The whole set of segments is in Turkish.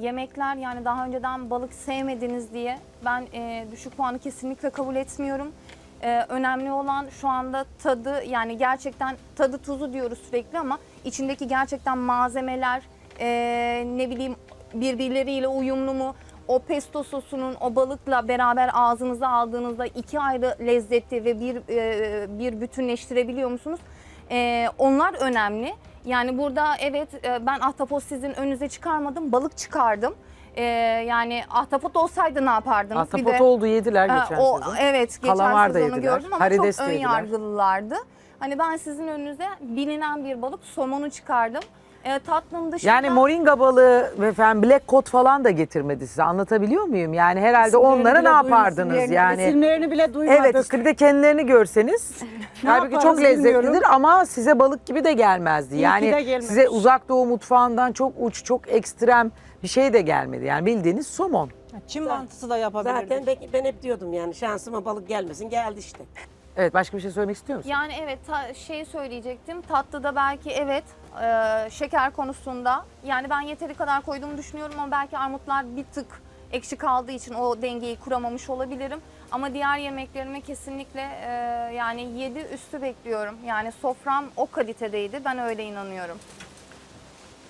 yemekler yani daha önceden balık sevmediniz diye ben e, düşük puanı kesinlikle kabul etmiyorum. E, önemli olan şu anda tadı yani gerçekten tadı tuzu diyoruz sürekli ama içindeki gerçekten malzemeler e, ne bileyim birbirleriyle uyumlu mu? O pesto sosunun o balıkla beraber ağzınıza aldığınızda iki ayrı lezzeti ve bir e, bir bütünleştirebiliyor musunuz? E, onlar önemli. Yani burada evet e, ben ahtapot sizin önünüze çıkarmadım, balık çıkardım. E, yani ahtapot olsaydı ne yapardınız? Ahtapot oldu yediler geçen o, sezon. Evet geçen Kalamar sezonu yediler, gördüm ama karides çok de ön yargılılardı. Hani ben sizin önünüze bilinen bir balık somonu çıkardım. E, tatlım dışında... Yani moringa balığı ve efendim black cod falan da getirmedi size. Anlatabiliyor muyum? Yani herhalde İsimlerini onlara bile ne yapardınız isimlerini- yani? İsimlerini bile duymadık. Evet işte bir de kendilerini görseniz Ne halbuki çok yaparız lezzetlidir bilmiyorum. ama size balık gibi de gelmezdi. Yani de gelmemiş. size uzak doğu mutfağından çok uç çok ekstrem bir şey de gelmedi. Yani bildiğiniz somon. Çin mantısı da yapabilirdik. Zaten ben, ben hep diyordum yani şansıma balık gelmesin geldi işte. Evet başka bir şey söylemek istiyor musun? Yani evet ta, şey söyleyecektim. Tatlıda belki evet e, şeker konusunda yani ben yeteri kadar koyduğumu düşünüyorum ama belki armutlar bir tık ekşi kaldığı için o dengeyi kuramamış olabilirim. Ama diğer yemeklerime kesinlikle e, yani 7 üstü bekliyorum. Yani sofram o kalitedeydi. Ben öyle inanıyorum.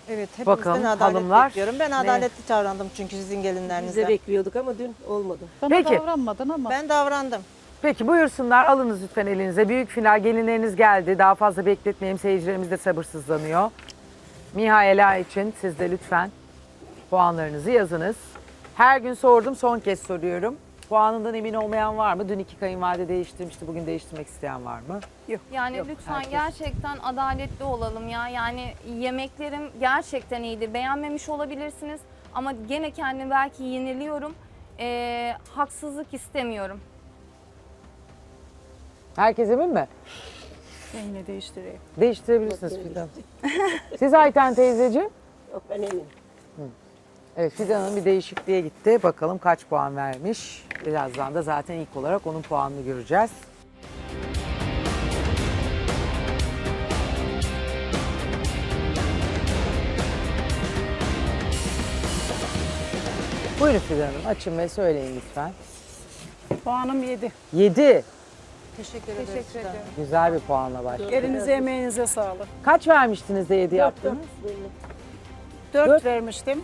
Evet hepimizden Bakalım adalet hanımlar bekliyorum. Ben ne? adaletli davrandım çünkü sizin Biz gelinlerinizden. de bekliyorduk ama dün olmadı. Bana Peki. davranmadın ama. Ben davrandım. Peki buyursunlar alınız lütfen elinize. Büyük final gelinleriniz geldi. Daha fazla bekletmeyelim seyircilerimiz de sabırsızlanıyor. Miha Ela için siz de lütfen puanlarınızı yazınız. Her gün sordum son kez soruyorum. Puanından emin olmayan var mı? Dün iki kayınvalide değiştirmişti. Bugün değiştirmek isteyen var mı? Yani Yok, lütfen herkes. gerçekten adaletli olalım ya. Yani yemeklerim gerçekten iyiydi. Beğenmemiş olabilirsiniz ama gene kendimi belki yeniliyorum. E, haksızlık istemiyorum. Herkes emin mi? Yine değiştireyim. Değiştirebilirsiniz Fidan. Siz Ayten teyzeciğim? Yok ben eminim. Evet Fidan Hanım bir değişikliğe gitti. Bakalım kaç puan vermiş. Birazdan da zaten ilk olarak onun puanını göreceğiz. Buyurun Fidan Hanım açın ve söyleyin lütfen. Puanım 7. 7. Teşekkür ederim. Teşekkür Fidan. ediyorum. Güzel bir puanla başladı. Elinize emeğinize sağlık. Kaç vermiştiniz de 7 yaptınız? 4, Dört. vermiştim.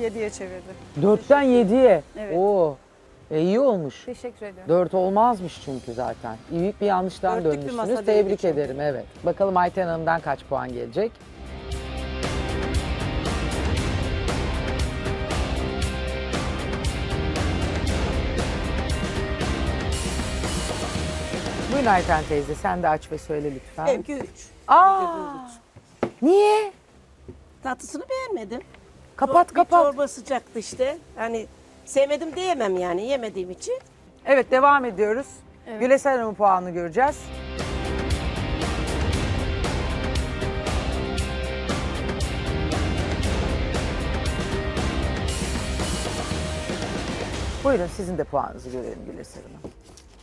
7'ye çevirdim. 4'ten 7'ye. Evet. Oo. E, iyi olmuş. Teşekkür ediyorum. 4 olmazmış çünkü zaten. Büyük bir yanlıştan Dörtlük bir dönmüşsünüz. Tebrik değildi çünkü. ederim evet. Bakalım Ayten Hanım'dan kaç puan gelecek? Buyurun Ayten teyze sen de aç ve söyle lütfen. Benimki 3. Aa, niye? Tatlısını beğenmedim. Kapat Bir kapat. çorba sıcaktı işte. Hani sevmedim diyemem yani yemediğim için. Evet devam ediyoruz. Gülesel Hanım'ın puanını göreceğiz. Buyurun sizin de puanınızı görelim Gülesel Hanım.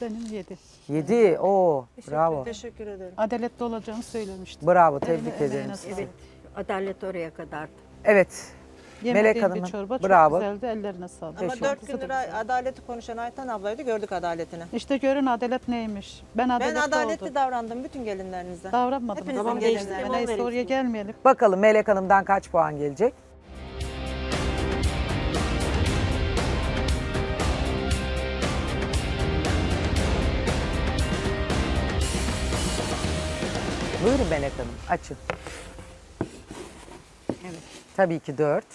Benim 7. 7. Oo, bravo. Teşekkür ederim. Adaletli olacağını söylemiştim. Bravo, tebrik Eline, ederim. emeğine sağlık. Adalet oraya kadar. Evet, Yemediğim Melek bir Hanım'ın çorba bravo. çok güzeldi. Ellerine sağlık. Ama Teşekkür dört gündür adaleti konuşan Ayten ablaydı gördük adaletini. İşte görün adalet neymiş. Ben Ben adaletli, adaletli oldum. davrandım bütün gelinlerinizden. Davranmadım. Hepinizin Tamam, gelinlerinden. değiştirdim. Neyse oraya gelmeyelim. bakalım Melek Hanım'dan kaç puan gelecek? Buyurun Melek Hanım, açın. Evet. Tabii ki 4.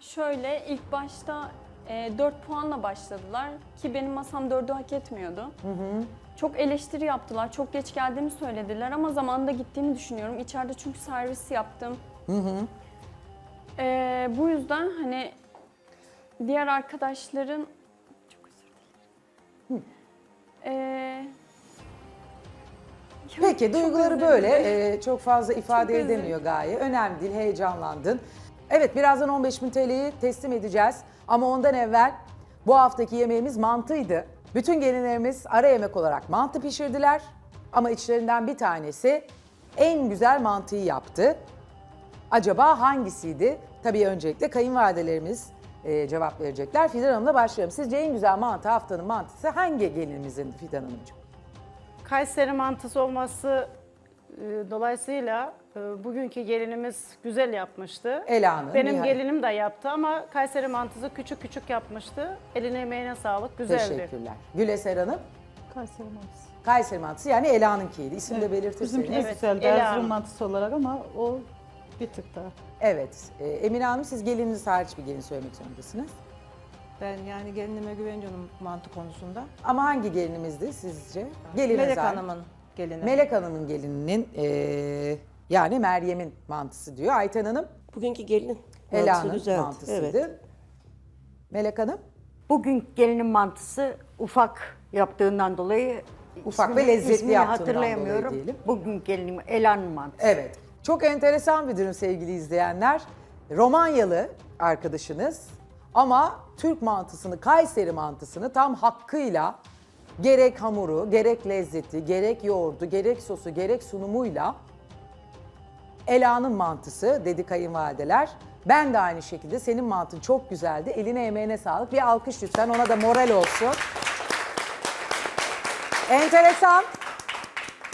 Şöyle ilk başta e, 4 puanla başladılar ki benim masam 4'ü hak etmiyordu. Çok eleştiri yaptılar, çok geç geldiğimi söylediler ama zamanında gittiğimi düşünüyorum. İçeride çünkü servis yaptım. E, bu yüzden hani diğer arkadaşların çok özür dilerim. E, ya Peki çok duyguları böyle e, çok fazla ifade özür edemiyor gaye. Önemli değil heyecanlandın. Evet birazdan 15.000 TL'yi teslim edeceğiz. Ama ondan evvel bu haftaki yemeğimiz mantıydı. Bütün gelinlerimiz ara yemek olarak mantı pişirdiler. Ama içlerinden bir tanesi en güzel mantıyı yaptı. acaba hangisiydi? Tabii öncelikle kayınvalidelerimiz e, cevap verecekler. Fidan Hanım'la başlayalım. Sizce en güzel mantı haftanın mantısı hangi gelinimizin Fidan Hanımcığım? Kayseri mantısı olması e, dolayısıyla e, bugünkü gelinimiz güzel yapmıştı. Ela'nın. Benim Nihal. gelinim de yaptı ama Kayseri mantısı küçük küçük yapmıştı. Eline emeğine sağlık, güzeldi. Teşekkürler. Güleser Hanım. Kayseri mantısı. Kayseri mantısı yani Ela'nınki İsim de Bizimki belirtirseniz. de Evet, güzeldi Ela Erzurum Hanım. mantısı olarak ama o bir tık daha. Evet. Ee, Emine Hanım siz gelininiz hariç bir gelin söylemek zorundasınız. Ben yani gelinime güveniyorum mantı konusunda. Ama hangi gelinimizdi sizce? Geliniz Melek. Hanım'ın gelini. Melek Hanım'ın gelininin ee, yani Meryem'in mantısı diyor. Ayten Hanım Bugünkü gelin mantısı Ela'nın güzeldi. mantısıydı. Evet. Melek Hanım Bugün gelinin mantısı ufak yaptığından dolayı Ufak ve lezzetli ismini yaptığından hatırlayamıyorum. dolayı diyelim. Bugün gelinim Elan'ın mantısı. Evet. Çok enteresan bir durum sevgili izleyenler. Romanyalı arkadaşınız ama Türk mantısını, Kayseri mantısını tam hakkıyla gerek hamuru, gerek lezzeti, gerek yoğurdu, gerek sosu, gerek sunumuyla Ela'nın mantısı dedi kayınvalideler. Ben de aynı şekilde senin mantın çok güzeldi. Eline emeğine sağlık. Bir alkış lütfen ona da moral olsun. Enteresan.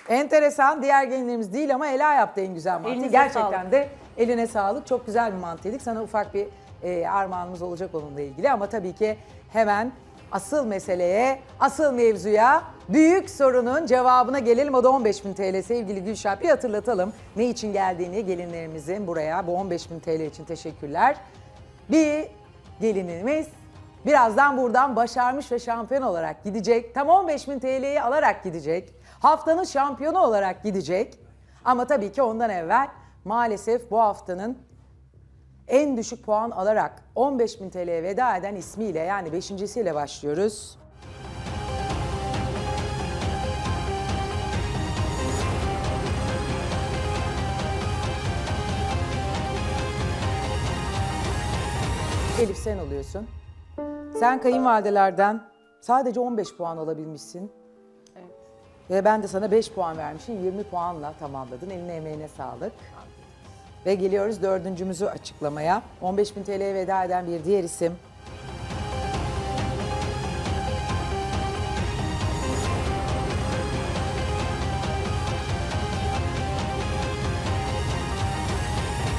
Enteresan. Diğer gelinlerimiz değil ama Ela yaptı en güzel mantıyı. Elinize Gerçekten sağlık. de eline sağlık. Çok güzel bir mantıydık. Sana ufak bir e, armağanımız olacak onunla ilgili. Ama tabii ki hemen asıl meseleye, asıl mevzuya, büyük sorunun cevabına gelelim. O da 15.000 TL sevgili Gülşah. Bir hatırlatalım ne için geldiğini gelinlerimizin buraya. Bu 15.000 TL için teşekkürler. Bir gelinimiz birazdan buradan başarmış ve şampiyon olarak gidecek. Tam 15.000 TL'yi alarak gidecek. Haftanın şampiyonu olarak gidecek. Ama tabii ki ondan evvel maalesef bu haftanın en düşük puan alarak 15.000 TL'ye veda eden ismiyle yani beşincisiyle başlıyoruz. Elif sen oluyorsun. Sen kayınvalidelerden sadece 15 puan alabilmişsin. Ve ben de sana 5 puan vermişim. 20 puanla tamamladın. Eline emeğine sağlık. Ve geliyoruz dördüncümüzü açıklamaya. 15.000 TL'ye veda eden bir diğer isim.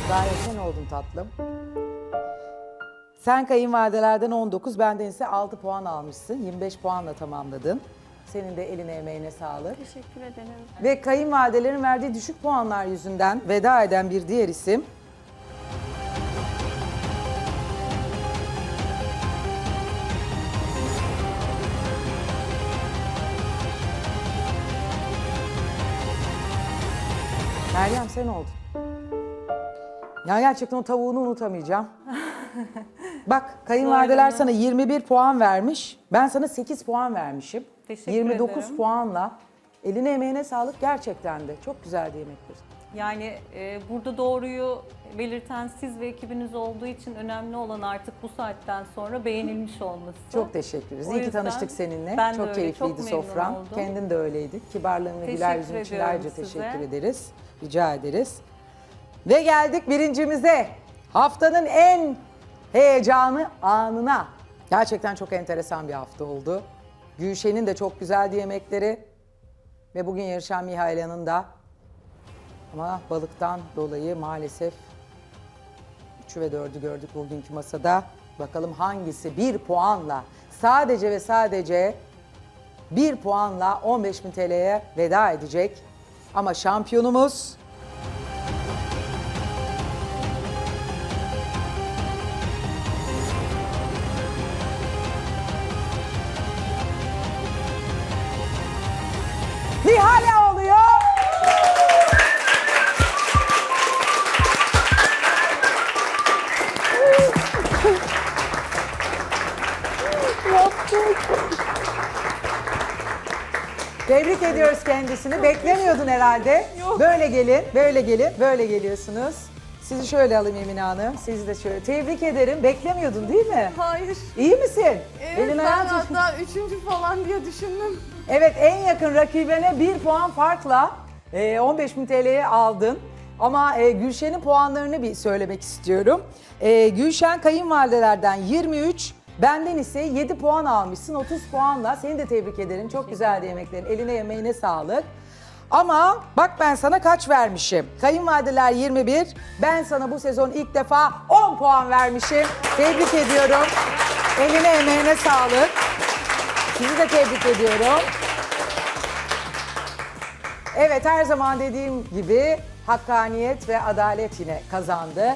Gayet sen oldun tatlım. Sen kayınvalidelerden 19, benden ise 6 puan almışsın. 25 puanla tamamladın. Senin de eline emeğine sağlık. Teşekkür ederim. Ve kayınvalidelerin verdiği düşük puanlar yüzünden veda eden bir diğer isim. Meryem sen oldun. Ya gerçekten o tavuğunu unutamayacağım. Bak kayınvalideler sana 21 puan vermiş. Ben sana 8 puan vermişim. Teşekkür 29 ederim. puanla eline emeğine sağlık gerçekten de. Çok güzeldi yemekler. Yani e, burada doğruyu belirten siz ve ekibiniz olduğu için önemli olan artık bu saatten sonra beğenilmiş olması. Çok teşekkür ederiz. O İyi ki yüzden tanıştık seninle. ben de çok öyle, keyifliydi çok memnun sofran. oldum. Kendin de öyleydin. Kibarlığın ve güler yüzün için ediyorum ayrıca size. teşekkür ederiz. Rica ederiz. Ve geldik birincimize. Haftanın en heyecanlı anına. Gerçekten çok enteresan bir hafta oldu. Gülşen'in de çok güzeldi yemekleri. Ve bugün yarışan Mihaila'nın da. Ama balıktan dolayı maalesef 3'ü ve 4'ü gördük bugünkü masada. Bakalım hangisi bir puanla sadece ve sadece bir puanla 15.000 TL'ye veda edecek. Ama şampiyonumuz Tebrik ediyoruz kendisini. Beklemiyordun herhalde. Böyle gelin, böyle gelin, böyle geliyorsunuz. Sizi şöyle alayım Emine Hanım. Sizi de şöyle. Tebrik ederim. Beklemiyordun değil mi? Hayır. İyi misin? Evet Elin ben tut- hatta üçüncü falan diye düşündüm. Evet en yakın rakibine bir puan farkla e, 15.000 TL'ye aldın. Ama e, Gülşen'in puanlarını bir söylemek istiyorum. E, Gülşen kayınvalidelerden 23, benden ise 7 puan almışsın. 30 puanla seni de tebrik ederim. Çok güzeldi yemeklerin. Eline yemeğine sağlık. Ama bak ben sana kaç vermişim. Kayınvalideler 21, ben sana bu sezon ilk defa 10 puan vermişim. Tebrik ediyorum. Eline emeğine sağlık. Sizi de tebrik ediyorum. Evet her zaman dediğim gibi hakkaniyet ve adalet yine kazandı.